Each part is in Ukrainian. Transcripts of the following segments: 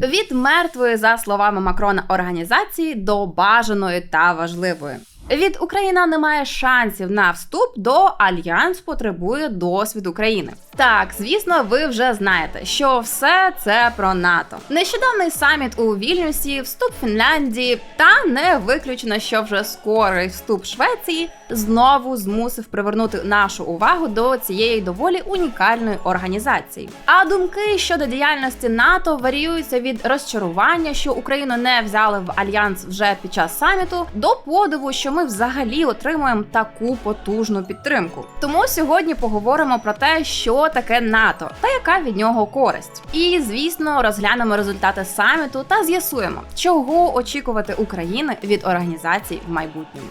від мертвої, за словами Макрона, організації до бажаної та важливої. Від Україна не має шансів на вступ до альянс потребує досвід України. Так, звісно, ви вже знаєте, що все це про НАТО. Нещодавний саміт у Вільнюсі, вступ Фінляндії, та не виключено, що вже скорий вступ Швеції знову змусив привернути нашу увагу до цієї доволі унікальної організації. А думки щодо діяльності НАТО варіюються від розчарування, що Україну не взяли в альянс вже під час саміту, до подиву, що ми взагалі отримуємо таку потужну підтримку. Тому сьогодні поговоримо про те, що таке НАТО та яка від нього користь. І звісно, розглянемо результати саміту та з'ясуємо, чого очікувати України від організації в майбутньому.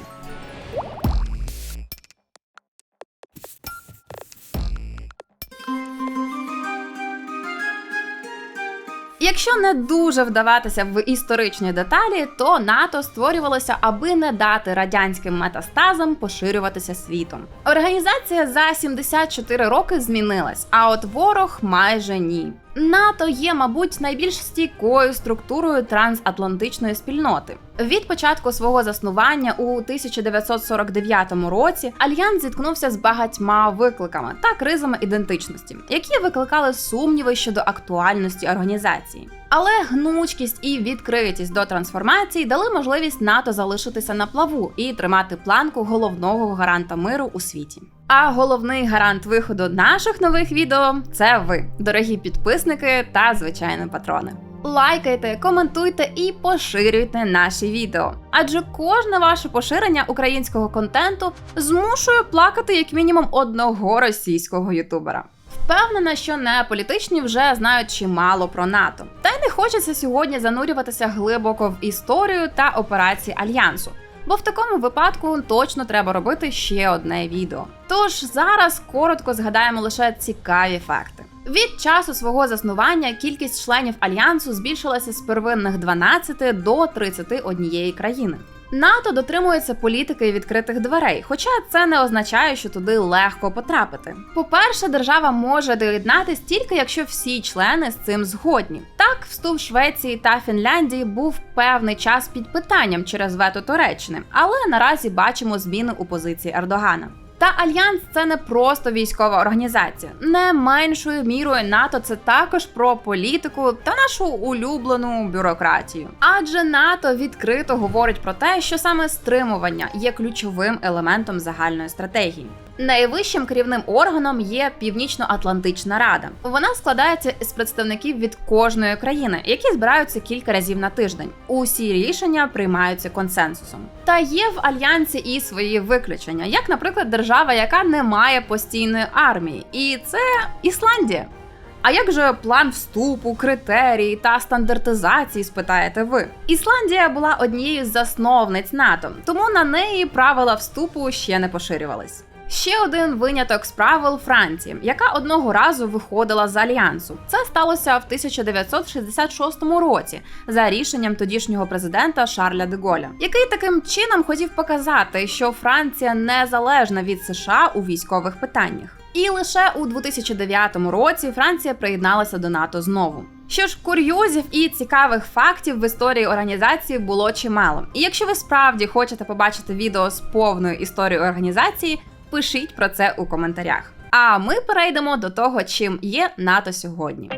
Якщо не дуже вдаватися в історичні деталі, то НАТО створювалося, аби не дати радянським метастазам поширюватися світом. Організація за 74 роки змінилась, а от ворог майже ні. НАТО є, мабуть, найбільш стійкою структурою трансатлантичної спільноти. Від початку свого заснування у 1949 році альянс зіткнувся з багатьма викликами та кризами ідентичності, які викликали сумніви щодо актуальності організації. Але гнучкість і відкритість до трансформації дали можливість НАТО залишитися на плаву і тримати планку головного гаранта миру у світі. А головний гарант виходу наших нових відео це ви, дорогі підписники та звичайні патрони. Лайкайте, коментуйте і поширюйте наші відео. Адже кожне ваше поширення українського контенту змушує плакати як мінімум одного російського ютубера. Впевнена, що не політичні вже знають чимало про НАТО. Та й не хочеться сьогодні занурюватися глибоко в історію та операції альянсу. Бо в такому випадку точно треба робити ще одне відео. Тож зараз коротко згадаємо лише цікаві факти. Від часу свого заснування кількість членів альянсу збільшилася з первинних 12 до 31 країни. НАТО дотримується політики відкритих дверей, хоча це не означає, що туди легко потрапити. По-перше, держава може доєднатись тільки якщо всі члени з цим згодні. Так, вступ Швеції та Фінляндії був певний час під питанням через вето Туреччини, але наразі бачимо зміни у позиції Ердогана. Та альянс це не просто військова організація. Не меншою мірою НАТО це також про політику та нашу улюблену бюрократію. Адже НАТО відкрито говорить про те, що саме стримування є ключовим елементом загальної стратегії. Найвищим керівним органом є Північно-Атлантична Рада. Вона складається з представників від кожної країни, які збираються кілька разів на тиждень. Усі рішення приймаються консенсусом. Та є в альянсі і свої виключення, як, наприклад, держава, яка не має постійної армії, і це Ісландія. А як же план вступу, критерії та стандартизації, спитаєте ви? Ісландія була однією з засновниць НАТО, тому на неї правила вступу ще не поширювались. Ще один виняток з правил Франції, яка одного разу виходила з альянсу. Це сталося в 1966 році за рішенням тодішнього президента Шарля де Голля, який таким чином хотів показати, що Франція незалежна від США у військових питаннях. І лише у 2009 році Франція приєдналася до НАТО знову. Що ж, курйозів і цікавих фактів в історії організації було чимало. І якщо ви справді хочете побачити відео з повною історією організації, пишіть про це у коментарях. А ми перейдемо до того, чим є НАТО сьогодні.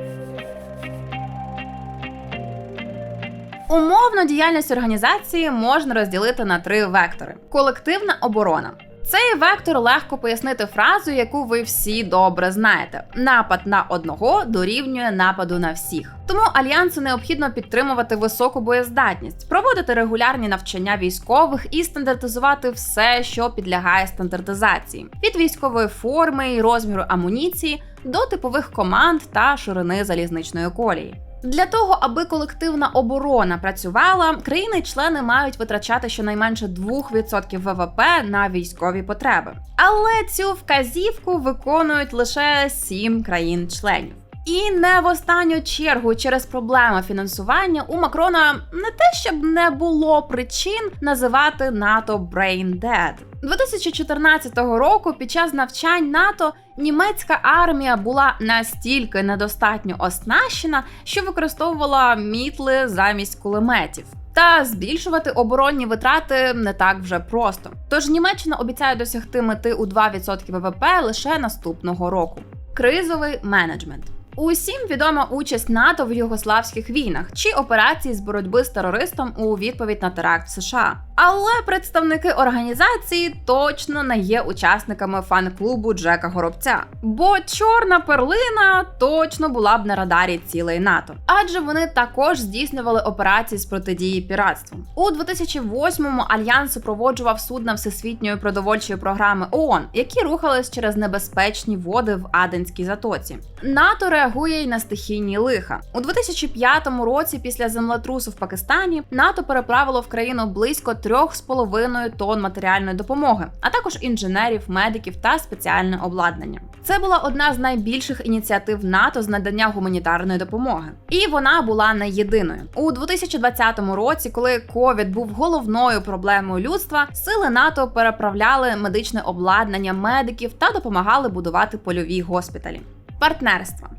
Умовно діяльність організації можна розділити на три вектори: колективна оборона. Цей вектор легко пояснити фразу, яку ви всі добре знаєте: напад на одного дорівнює нападу на всіх. Тому альянсу необхідно підтримувати високу боєздатність, проводити регулярні навчання військових і стандартизувати все, що підлягає стандартизації, від військової форми і розміру амуніції до типових команд та ширини залізничної колії. Для того, аби колективна оборона працювала, країни-члени мають витрачати щонайменше 2% ВВП на військові потреби. Але цю вказівку виконують лише 7 країн-членів. І не в останню чергу через проблеми фінансування у Макрона не те, щоб не було причин називати НАТО Brain Dead. 2014 року під час навчань НАТО німецька армія була настільки недостатньо оснащена, що використовувала мітли замість кулеметів. Та збільшувати оборонні витрати не так вже просто. Тож Німеччина обіцяє досягти мети у 2% ВВП лише наступного року. Кризовий менеджмент. Усім відома участь НАТО в югославських війнах чи операції з боротьби з терористом у відповідь на теракт в США. Але представники організації точно не є учасниками фан-клубу Джека Горобця. Бо чорна перлина точно була б на радарі цілої НАТО, адже вони також здійснювали операції з протидії піратству. У 2008-му альянс супроводжував судна всесвітньої продовольчої програми ООН, які рухались через небезпечні води в Аденській затоці. НАТО реагує й на стихійні лиха у 2005 році. Після землетрусу в Пакистані НАТО переправило в країну близько 3,5 тонн матеріальної допомоги, а також інженерів, медиків та спеціальне обладнання. Це була одна з найбільших ініціатив НАТО з надання гуманітарної допомоги, і вона була не єдиною у 2020 році, коли ковід був головною проблемою людства. Сили НАТО переправляли медичне обладнання медиків та допомагали будувати польові госпіталі. Партнерства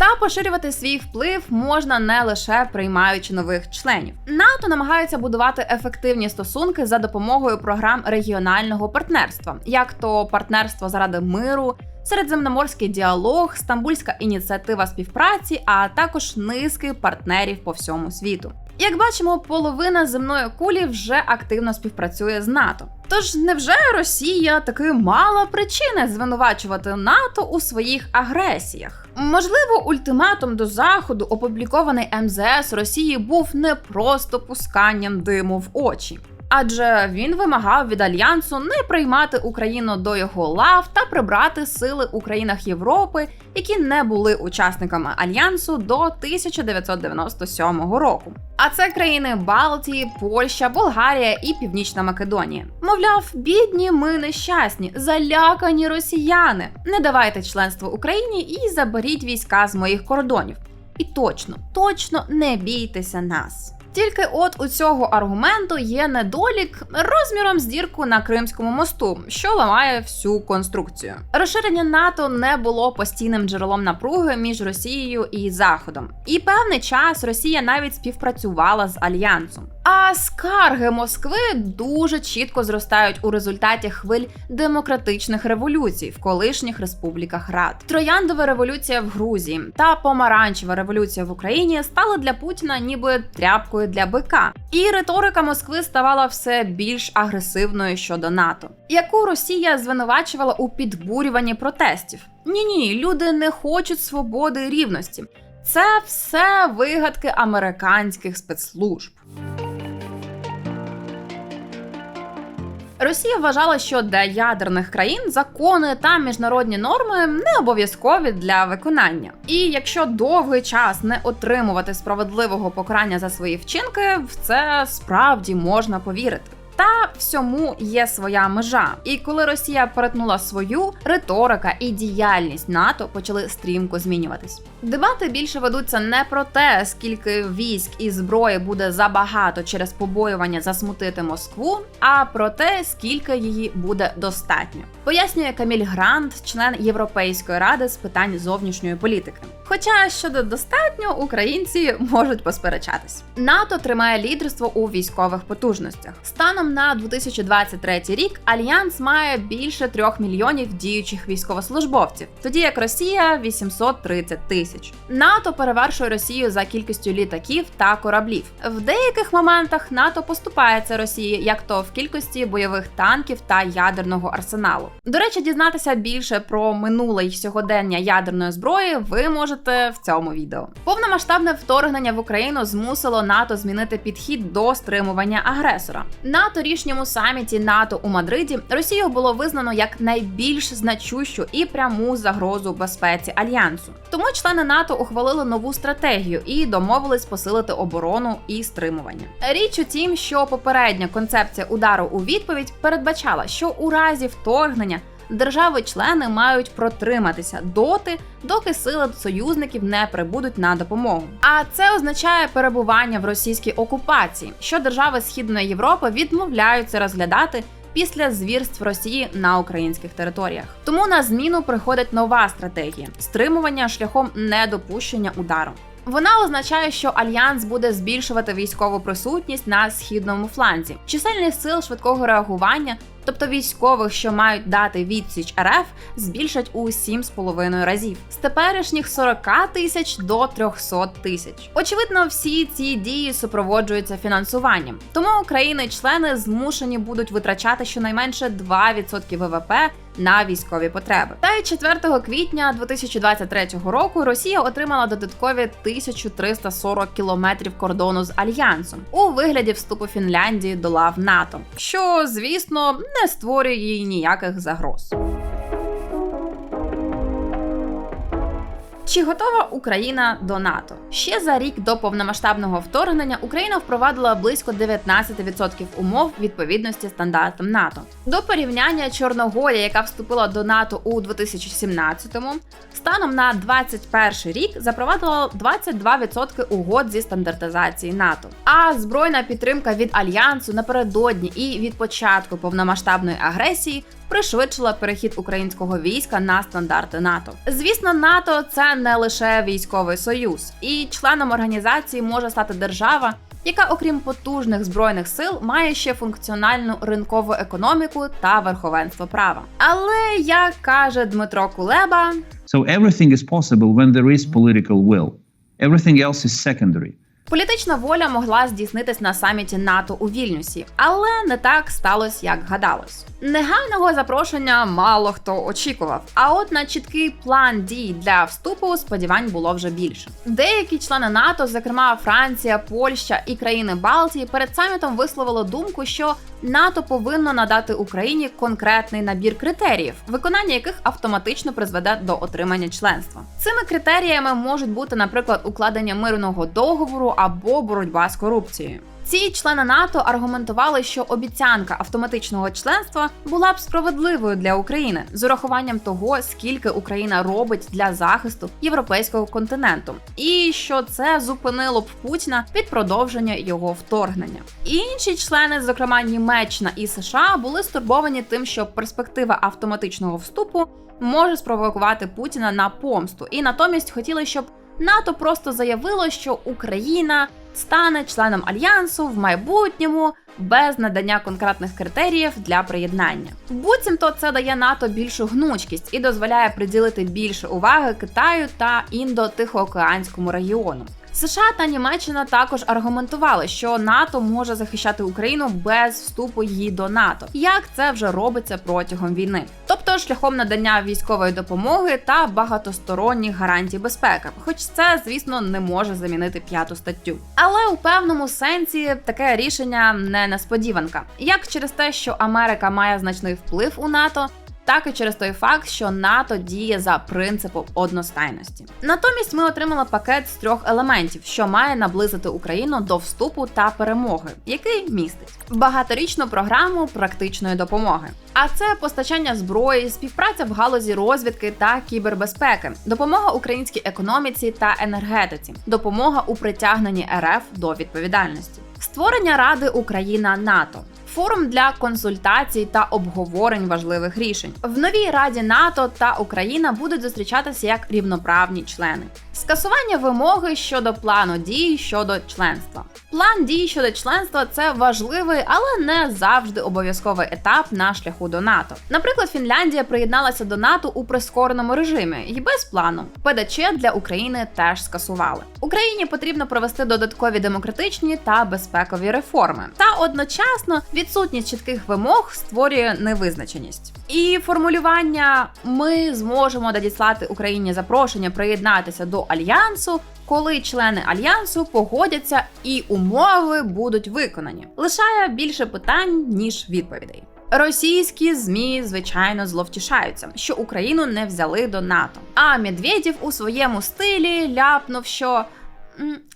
та поширювати свій вплив можна не лише приймаючи нових членів. НАТО намагається будувати ефективні стосунки за допомогою програм регіонального партнерства, як то партнерство заради миру. Середземноморський діалог, стамбульська ініціатива співпраці, а також низки партнерів по всьому світу. Як бачимо, половина земної кулі вже активно співпрацює з НАТО. Тож невже Росія таки мала причини звинувачувати НАТО у своїх агресіях? Можливо, ультиматум до заходу, опублікований МЗС Росії, був не просто пусканням диму в очі. Адже він вимагав від альянсу не приймати Україну до його лав та прибрати сили у країнах Європи, які не були учасниками альянсу до 1997 року. А це країни Балтії, Польща, Болгарія і Північна Македонія. Мовляв, бідні, ми нещасні, залякані росіяни. Не давайте членство Україні і заберіть війська з моїх кордонів. І точно, точно не бійтеся нас. Тільки от у цього аргументу є недолік розміром з дірку на Кримському мосту, що ламає всю конструкцію. Розширення НАТО не було постійним джерелом напруги між Росією і Заходом, і певний час Росія навіть співпрацювала з альянсом. А скарги Москви дуже чітко зростають у результаті хвиль демократичних революцій в колишніх республіках Рад. Трояндова революція в Грузії та помаранчева революція в Україні стали для Путіна ніби тряпкою для бика. І риторика Москви ставала все більш агресивною щодо НАТО, яку Росія звинувачувала у підбурюванні протестів. Ні, ні, люди не хочуть свободи і рівності. Це все вигадки американських спецслужб. Росія вважала, що для ядерних країн закони та міжнародні норми не обов'язкові для виконання. І якщо довгий час не отримувати справедливого покарання за свої вчинки, в це справді можна повірити. Та всьому є своя межа. І коли Росія перетнула свою, риторика і діяльність НАТО почали стрімко змінюватись. Дебати більше ведуться не про те, скільки військ і зброї буде забагато через побоювання засмутити Москву, а про те, скільки її буде достатньо. Пояснює Каміль Грант, член Європейської ради з питань зовнішньої політики. Хоча щодо достатньо українці можуть посперечатись. НАТО тримає лідерство у військових потужностях. Станом на 2023 рік альянс має більше трьох мільйонів діючих військовослужбовців, тоді як Росія 830 тисяч. НАТО перевершує Росію за кількістю літаків та кораблів. В деяких моментах НАТО поступається Росії, як то в кількості бойових танків та ядерного арсеналу. До речі, дізнатися більше про минуле й сьогодення ядерної зброї ви можете в цьому відео. Повномасштабне вторгнення в Україну змусило НАТО змінити підхід до стримування агресора. На торішньому саміті НАТО у Мадриді Росію було визнано як найбільш значущу і пряму загрозу безпеці альянсу. Тому члени НАТО ухвалили нову стратегію і домовились посилити оборону і стримування. Річ у тім, що попередня концепція удару у відповідь передбачала, що у разі вторгнення держави-члени мають протриматися доти, доки сили союзників не прибудуть на допомогу. А це означає перебування в російській окупації, що держави Східної Європи відмовляються розглядати після звірств Росії на українських територіях. Тому на зміну приходить нова стратегія стримування шляхом недопущення удару. Вона означає, що альянс буде збільшувати військову присутність на східному фланзі. Чисельність сил швидкого реагування, тобто військових, що мають дати відсіч РФ, збільшать у 7,5 разів з теперішніх 40 тисяч до 300 тисяч. Очевидно, всі ці дії супроводжуються фінансуванням, тому країни-члени змушені будуть витрачати щонайменше 2% ВВП на військові потреби. Та й 4 квітня 2023 року Росія отримала додаткові 1340 кілометрів кордону з альянсом у вигляді вступу Фінляндії до лав НАТО, що звісно не створює їй ніяких загроз. Чи готова Україна до НАТО? Ще за рік до повномасштабного вторгнення Україна впровадила близько 19% умов відповідності стандартам НАТО. До порівняння Чорногорія, яка вступила до НАТО у 2017-му, станом на 21 рік запровадила 22% угод зі стандартизації НАТО. А збройна підтримка від альянсу напередодні і від початку повномасштабної агресії пришвидшила перехід українського війська на стандарти НАТО. Звісно, НАТО це не лише військовий союз, і членом організації може стати держава. Яка, окрім потужних збройних сил, має ще функціональну ринкову економіку та верховенство права. Але як каже Дмитро Кулеба, So everything is possible when there is political will. Everything else is secondary. Політична воля могла здійснитись на саміті НАТО у Вільнюсі, але не так сталося, як гадалось. Негайного запрошення мало хто очікував. А от на чіткий план дій для вступу сподівань було вже більше. Деякі члени НАТО, зокрема Франція, Польща і країни Балтії, перед самітом висловили думку, що НАТО повинно надати Україні конкретний набір критеріїв, виконання яких автоматично призведе до отримання членства. Цими критеріями можуть бути, наприклад, укладення мирного договору або боротьба з корупцією. Ці члени НАТО аргументували, що обіцянка автоматичного членства була б справедливою для України з урахуванням того, скільки Україна робить для захисту європейського континенту, і що це зупинило б Путіна від продовження його вторгнення. Інші члени, зокрема Німеччина і США, були стурбовані тим, що перспектива автоматичного вступу може спровокувати Путіна на помсту, і натомість хотіли, щоб НАТО просто заявило, що Україна стане членом альянсу в майбутньому без надання конкретних критеріїв для приєднання. Буцімто це дає НАТО більшу гнучкість і дозволяє приділити більше уваги Китаю та індо-тихоокеанському регіону. США та Німеччина також аргументували, що НАТО може захищати Україну без вступу її до НАТО, як це вже робиться протягом війни, тобто шляхом надання військової допомоги та багатосторонніх гарантій безпеки. Хоч це, звісно, не може замінити п'яту статтю. Але у певному сенсі таке рішення не несподіванка, як через те, що Америка має значний вплив у НАТО так і через той факт, що НАТО діє за принципом одностайності. Натомість ми отримали пакет з трьох елементів, що має наблизити Україну до вступу та перемоги, який містить багаторічну програму практичної допомоги. А це постачання зброї, співпраця в галузі розвідки та кібербезпеки, допомога українській економіці та енергетиці, допомога у притягненні РФ до відповідальності, створення Ради Україна НАТО форум для консультацій та обговорень важливих рішень. В новій раді НАТО та Україна будуть зустрічатися як рівноправні члени. Скасування вимоги щодо плану дій щодо членства. План дій щодо членства це важливий, але не завжди обов'язковий етап на шляху до НАТО. Наприклад, Фінляндія приєдналася до НАТО у прискореному режимі і без плану. ПДЧ для України теж скасували. Україні потрібно провести додаткові демократичні та безпекові реформи. Та одночасно відсутність чітких вимог створює невизначеність. І формулювання ми зможемо надіслати Україні запрошення приєднатися до альянсу коли члени альянсу погодяться і умови будуть виконані. Лишає більше питань ніж відповідей. Російські змі звичайно зловтішаються, що Україну не взяли до НАТО. А Медведєв у своєму стилі ляпнув, що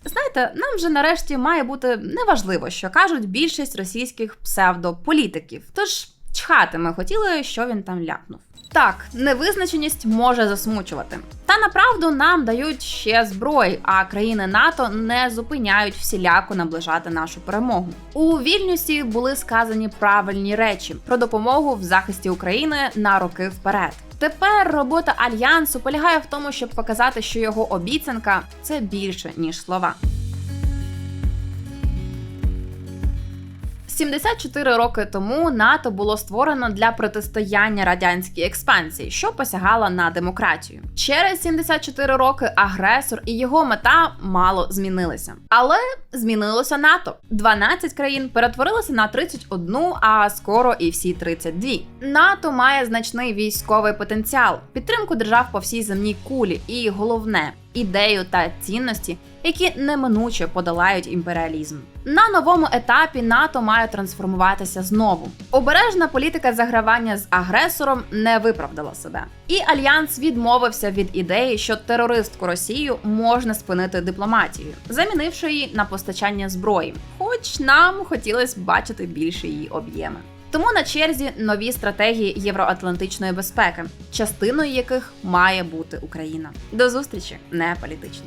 знаєте, нам вже нарешті має бути неважливо, що кажуть більшість російських псевдополітиків. Тож Чхати ми хотіли, що він там ляпнув. Так, невизначеність може засмучувати. Та направду нам дають ще зброї, а країни НАТО не зупиняють всіляко наближати нашу перемогу. У Вільнюсі були сказані правильні речі про допомогу в захисті України на роки вперед. Тепер робота альянсу полягає в тому, щоб показати, що його обіцянка це більше ніж слова. 74 роки тому НАТО було створено для протистояння радянській експансії, що посягала на демократію. Через 74 роки агресор і його мета мало змінилися. Але змінилося НАТО. 12 країн перетворилося на 31, а скоро і всі 32. НАТО має значний військовий потенціал, підтримку держав по всій земній кулі, і головне ідею та цінності, які неминуче подолають імперіалізм. На новому етапі НАТО має трансформуватися знову. Обережна політика загравання з агресором не виправдала себе, і альянс відмовився від ідеї, що терористку Росію можна спинити дипломатією, замінивши її на постачання зброї. Хоч нам хотілося бачити більше її об'єми. Тому на черзі нові стратегії євроатлантичної безпеки, частиною яких має бути Україна. До зустрічі, не політичні.